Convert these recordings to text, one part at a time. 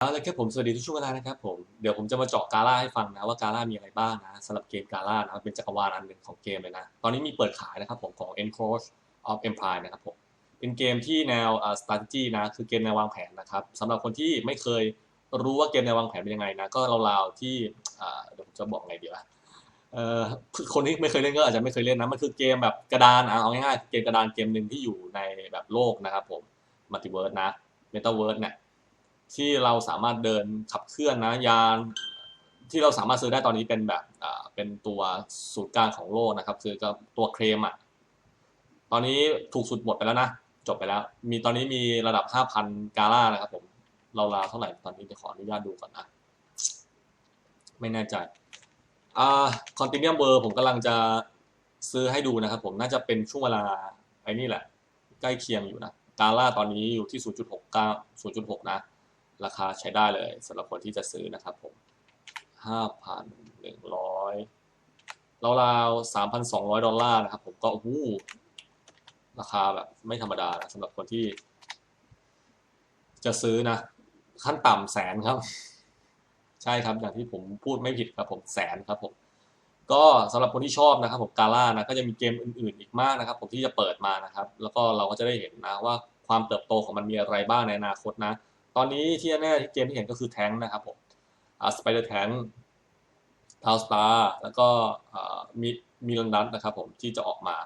เอาละครับผมสวัสดีทุกช่วงเวลานะครับผมเดี๋ยวผมจะมาเจาะกาล่าให้ฟังนะว่ากาล่ามีอะไรบ้างนะสำหรับเกมกาล่านะครับเป็นจักรวาลอันหนึ่งของเกมเลยนะ ตอนนี้มีเปิดขายนะครับผมของ Encroach of Empire นะครับผมเป็นเกมที่แนวอ่า strategy นะคือเกมแนววางแผนนะครับสำหรับคนที่ไม่เคยรู้ว่าเกมแนววางแผนเป็นยังไงนะก็ราวๆที่อ่าเดี๋ยวผมจะบอกไงดีวะเอ่อคนที่ไม่เคยเล่นก็อาจจะไม่เคยเล่นนะมันคือเกมแบบกระดานอะเอาง่ายๆเกมกระดานเกมหนึ่งที่อยู่ในแบบโลกนะครับผมมัลติเวิร์สนะ Metaverse เนี่ย ที่เราสามารถเดินขับเคลื่อนนะยานที่เราสามารถซื้อได้ตอนนี้เป็นแบบเป็นตัวศูนย์กลางของโลกนะครับ คือก็ตัวเครมอะตอนนี้ถูกสุดหมดไปแล้วนะจบไปแล้ว มีตอนนี้มีระดับ 5,000 กาล่านะครับผมเราลาเท่าไหร่ตอนนี้เดี๋ยวขออนุญาตดูก่อนนะ ไม่แน่ใจอ่าคอนติเนียมเบอร์ผมกำลังจะซื้อให้ดูนะครับผมน่าจะเป็นช่วงเวลาไอ้นี่แหละ ใกล้เคียงอยู่นะกาล่าตอนนี้อยู่ที่ 0.69 0.6 นะ ราคาใช้ได้เลยสำหรับคนที่จะซื้อนะครับผมห้าพันหนึ่งร้อยราวๆสามพันสองร้อยดอลลาร์นะครับผมก็โอ้โหราคาแบบไม่ธรรมดานะสำหรับคนที่ จะซื้อนะ ขั้นต่ำแสนครับ ใช่ครับอย่างที่ผมพูดไม่ผิดครับผมแสนครับผมก็สำหรับคนที่ชอบนะครับผมกาล่านะก็จะมีเกมอื่นๆอีกมากนะครับ ผมที่จะเปิดมานะครับ แล้วก็เราก็จะได้เห็นนะว่าความเติบโตของมันมีอะไรบ้างในอนาคตนะ ตอนนี้ที่แน่ๆที่เกมที่เห็นก็คือแท้งนะครับผมอ่าสไปเดอร์แท้งทาวสตาร์แล้วก็อ่ามีมิลันดัตนะครับผมที่จะออกมา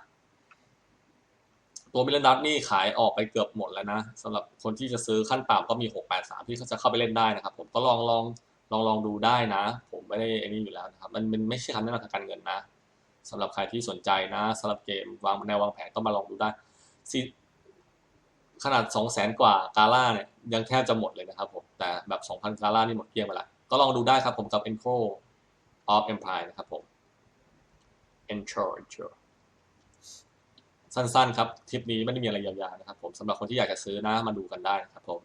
ตัวมิลันดัตนี่ขายออกไปเกือบหมดแล้วนะสำหรับคนที่จะซื้อขั้นต่ำก็มี 683 ที่เขาจะเข้าไปเล่นได้นะครับผมก็ลองลองลองลองดูได้นะ ผมไม่ได้ไอ้นี่อยู่แล้วนะครับมันมันไม่ใช่คำแนะนำทางการเงินนะสำหรับใครที่สนใจนะสำหรับเกมวางแนววางแผนก็มาลองดูได้ ขนาด 2 0 0แสนกว่ากาล่าเนี่ยยังแทบจะหมดเลยนะครับผม แต่แบบ 2,000 กาล่านี่หมดเกลี้ยงไปละ ก็ลองดูได้ครับผมกับ Encro of Empire นะครับผม Encro Encro สั้นๆครับทริปนี้ไม่ได้มีอะไรยาวๆนะครับผมสำหรับคนที่อยากจะซื้อนะมาดูกันได้นะครับผม